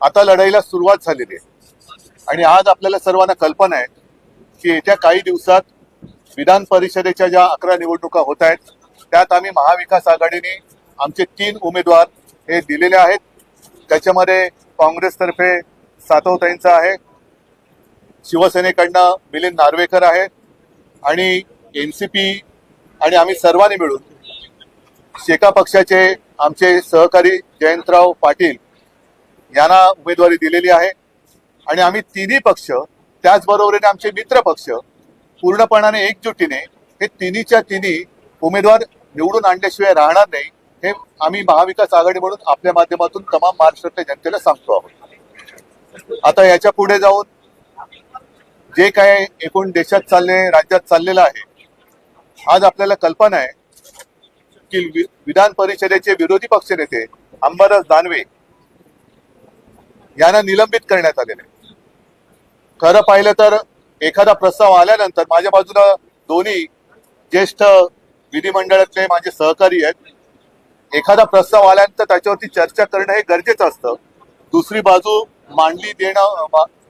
आता लढाईला सुरुवात झालेली आहे. आणि आज आपल्याला सर्वांना कल्पना आहे की येत्या काही दिवसात विधान परिषदेच्या ज्या अकरा निवडणुका होत आहेत त्यात आम्ही महाविकास आघाडीने आमचे तीन उमेदवार हे दिलेले आहेत. त्याच्यामध्ये काँग्रेसतर्फे सातवताईंचा आहे शिवसेनेकडनं मिलिंद नार्वेकर आहे आणि एन सी पी आणि आम्ही सर्वांनी मिळून शेका पक्षाचे आमचे सहकारी जयंतराव पाटील यांना उमेदवारी दिलेली आहे. आणि आम्ही तिन्ही पक्ष त्याचबरोबरीने आमचे मित्र पक्ष पूर्णपणाने एकजुटीने हे तिन्हीच्या तिन्ही उमेदवार निवडून आणल्याशिवाय राहणार नाही हे आम्ही महाविकास आघाडी म्हणून आपल्या माध्यमातून तमाम महाराष्ट्रातल्या जनतेला सांगतो आहोत. आता याच्यापुढे जाऊन जे काय एकूण देशात चालले राज्यात चाललेलं आहे आज आपल्याला कल्पना आहे की वि- विधान परिषदेचे विरोधी पक्षनेते अंबादास दानवे यांना निलंबित करण्यात आलेले आहे. खरं पाहिलं तर एखादा प्रस्ताव आल्यानंतर माझ्या बाजूला दोन्ही ज्येष्ठ विधिमंडळातले माझे सहकारी आहेत. एखादा प्रस्ताव आल्यानंतर त्याच्यावरती चर्चा करणं हे गरजेचं असतं. दुसरी बाजू मांडली देणं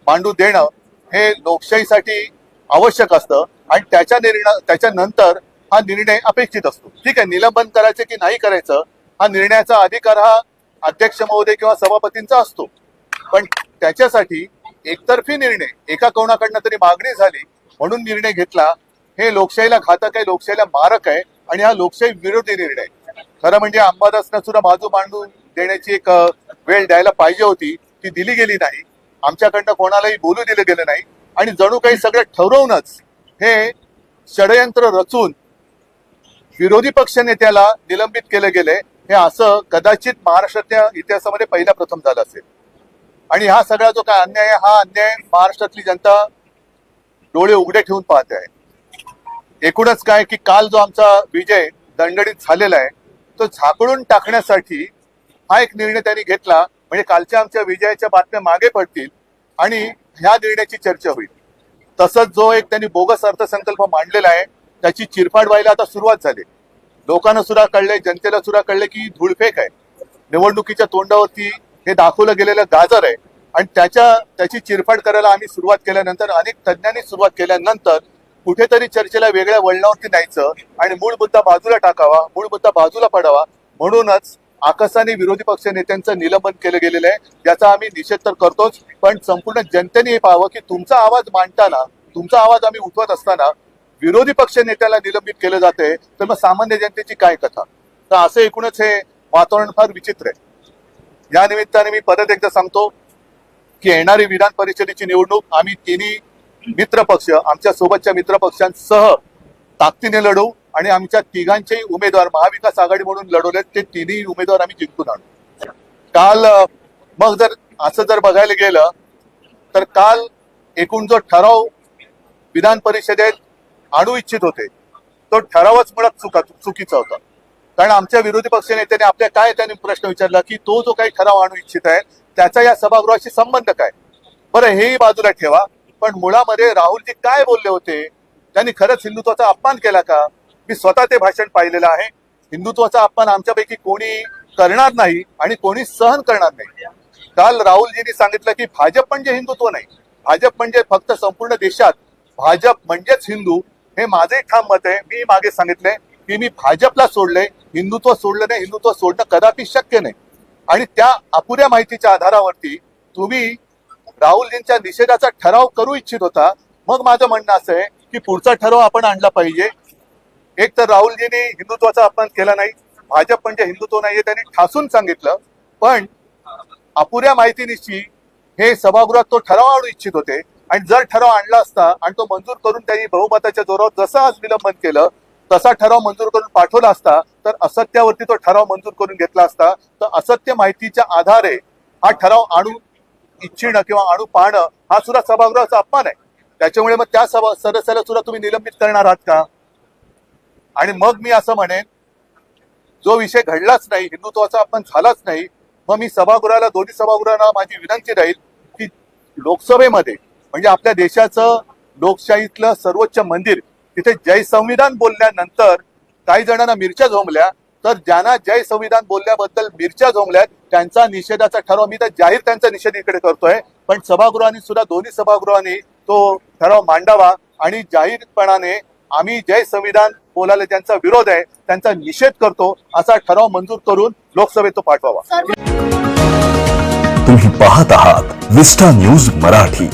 मांडू देणं हे लोकशाहीसाठी आवश्यक असतं आणि त्याच्या निर्णय त्याच्यानंतर हा निर्णय अपेक्षित असतो. ठीक आहे निलंबन करायचं की नाही करायचं हा निर्णयाचा अधिकार हा अध्यक्ष महोदय किंवा सभापतींचा असतो. पण त्याच्यासाठी एकतर्फी निर्णय एका कोणाकडनं तरी मागणी झाली म्हणून निर्णय घेतला हे लोकशाहीला घातक आहे लोकशाहीला मारक आहे आणि हा लोकशाही विरोधी निर्णय खरं म्हणजे अंबादासनं सुद्धा बाजू मांडून देण्याची एक वेळ द्यायला पाहिजे होती ती दिली गेली नाही. आमच्याकडनं कोणालाही बोलू दिलं गेलं नाही आणि जणू काही सगळं ठरवूनच हे षडयंत्र रचून विरोधी पक्ष नेत्याला निलंबित केलं गेले हे असं कदाचित महाराष्ट्राच्या इतिहासामध्ये पहिला प्रथम झालं असेल. आणि हा सगळा जो काय अन्याय हा अन्याय महाराष्ट्रातली जनता डोळे उघडे ठेवून पाहते आहे. एकूणच काय की काल जो आमचा विजय दणदणीत झालेला आहे तो झाकळून टाकण्यासाठी हा एक निर्णय त्यांनी घेतला. म्हणजे कालच्या आमच्या विजयाच्या बातम्या मागे पडतील आणि ह्या निर्णयाची चर्चा होईल. तसंच जो एक त्यांनी बोगस अर्थसंकल्प मांडलेला आहे त्याची चिरफाड व्हायला आता सुरुवात झाली. लोकांना सुद्धा कळले जनतेला सुद्धा कळले की धूळफेक आहे. निवडणुकीच्या तोंडावरती हे दाखवलं गेलेलं गाजर आहे. आणि त्याच्या त्याची चिरफाड करायला आम्ही सुरुवात केल्यानंतर अनेक तज्ज्ञांनी सुरुवात केल्यानंतर कुठेतरी चर्चेला वेगळ्या वळणावरती न्यायचं आणि मूळ मुद्दा बाजूला टाकावा मूळ मुद्दा बाजूला पडावा. म्हणूनच आकाशाने विरोधी पक्ष नेत्यांचं निलंबन केलं गेलेलं आहे. याचा आम्ही निषेध तर करतोच पण संपूर्ण जनतेने हे पाहावं की तुमचा आवाज मांडताना तुमचा आवाज आम्ही उठवत असताना विरोधी पक्ष नेत्याला निलंबित केलं जाते तर मग सामान्य जनतेची काय कथा? तर असं एकूणच हे वातावरण फार विचित्र आहे. या निमित्ताने मी परत एकदा सांगतो की येणारी विधान परिषदेची निवडणूक आम्ही तिन्ही मित्र पक्ष आमच्या सोबतच्या मित्र पक्षांसह ताकदीने लढवू आणि आमच्या तिघांचेही उमेदवार महाविकास आघाडी म्हणून लढवलेत ते तिन्ही उमेदवार आम्ही जिंकून आणू. काल मग जर असं जर बघायला गेलं तर काल एकूण जो ठराव विधान परिषदेत आणू इच्छित होते तो ठरावच मुळात चुका चुकीचा होता. कारण आमच्या विरोधी पक्ष नेत्याने आपल्या काय त्याने प्रश्न विचारला की तो जो काही ठराव आणू इच्छित आहे त्याचा या सभागृहाशी संबंध काय? बरं हेही बाजूला ठेवा. पण मुळामध्ये राहुलजी काय बोलले होते? त्यांनी खरंच हिंदुत्वाचा अपमान केला का? मी स्वतः ते भाषण पाहिलेलं आहे. हिंदुत्वाचा अपमान आमच्यापैकी कोणी करणार नाही आणि कोणी सहन करणार नाही. काल राहुलजींनी सांगितलं की भाजप म्हणजे हिंदुत्व नाही. भाजप म्हणजे फक्त संपूर्ण देशात. भाजप म्हणजेच हिंदू. हे माझे ठाम मत आहे. मी मागे सांगितले की मी भाजपला सोडले हिंदुत्व सोडलं नाही हिंदुत्व सोडणं कदापि शक्य नाही. आणि त्या अपुऱ्या माहितीच्या आधारावरती तुम्ही राहुलजींच्या निषेधाचा ठराव करू इच्छित होता. मग माझं म्हणणं असं आहे की पुढचा ठराव आपण आणला पाहिजे. एक तर राहुलजींनी हिंदुत्वाचा अपमान केला नाही. भाजप म्हणजे हिंदुत्व नाहीये त्यांनी ठासून सांगितलं. पण अपुऱ्या माहितीनिशी हे सभागृहात तो ठराव आणू इच्छित होते. आणि जर ठराव आणला असता आणि तो मंजूर करून त्यांनी बहुमताच्या जोरावर जसं आज निलंबन केलं तसा ठराव मंजूर करून पाठवला असता तर असत्यावरती तो ठराव मंजूर करून घेतला असता तर असत्य माहितीच्या आधारे हा ठराव आणू इच्छिणं किंवा आणू पाहणं हा सुद्धा सभागृहाचा अपमान आहे. त्याच्यामुळे मग त्या सभा सदस्याला सुद्धा तुम्ही निलंबित करणार आहात का? आणि मग मी असं म्हणेन जो विषय घडलाच नाही हिंदुत्वाचा अपमान झालाच नाही मग मी सभागृहाला दोन्ही सभागृहाला माझी विनंती राहील की लोकसभेमध्ये म्हणजे आपल्या देशाचं लोकशाहीतलं सर्वोच्च मंदिर तिथे जय संविधान बोलल्यानंतर काही जणांना मिरच्या झोंबल्या तर ज्यांना जय संविधान बोलल्याबद्दल मिरच्या झोंबल्यात त्यांचा निषेधाचा ठराव मी तर जाहीर त्यांचा निषेध इकडे करतोय पण सभागृहांनी सुद्धा दोन्ही सभागृहांनी तो ठराव मांडावा आणि जाहीरपणाने आम्ही जय संविधान बोलायला ज्यांचा विरोध आहे त्यांचा निषेध करतो असा ठराव मंजूर करून लोकसभेत तो पाठवावा. तुम्ही पाहत आहात विस्टा न्यूज मराठी.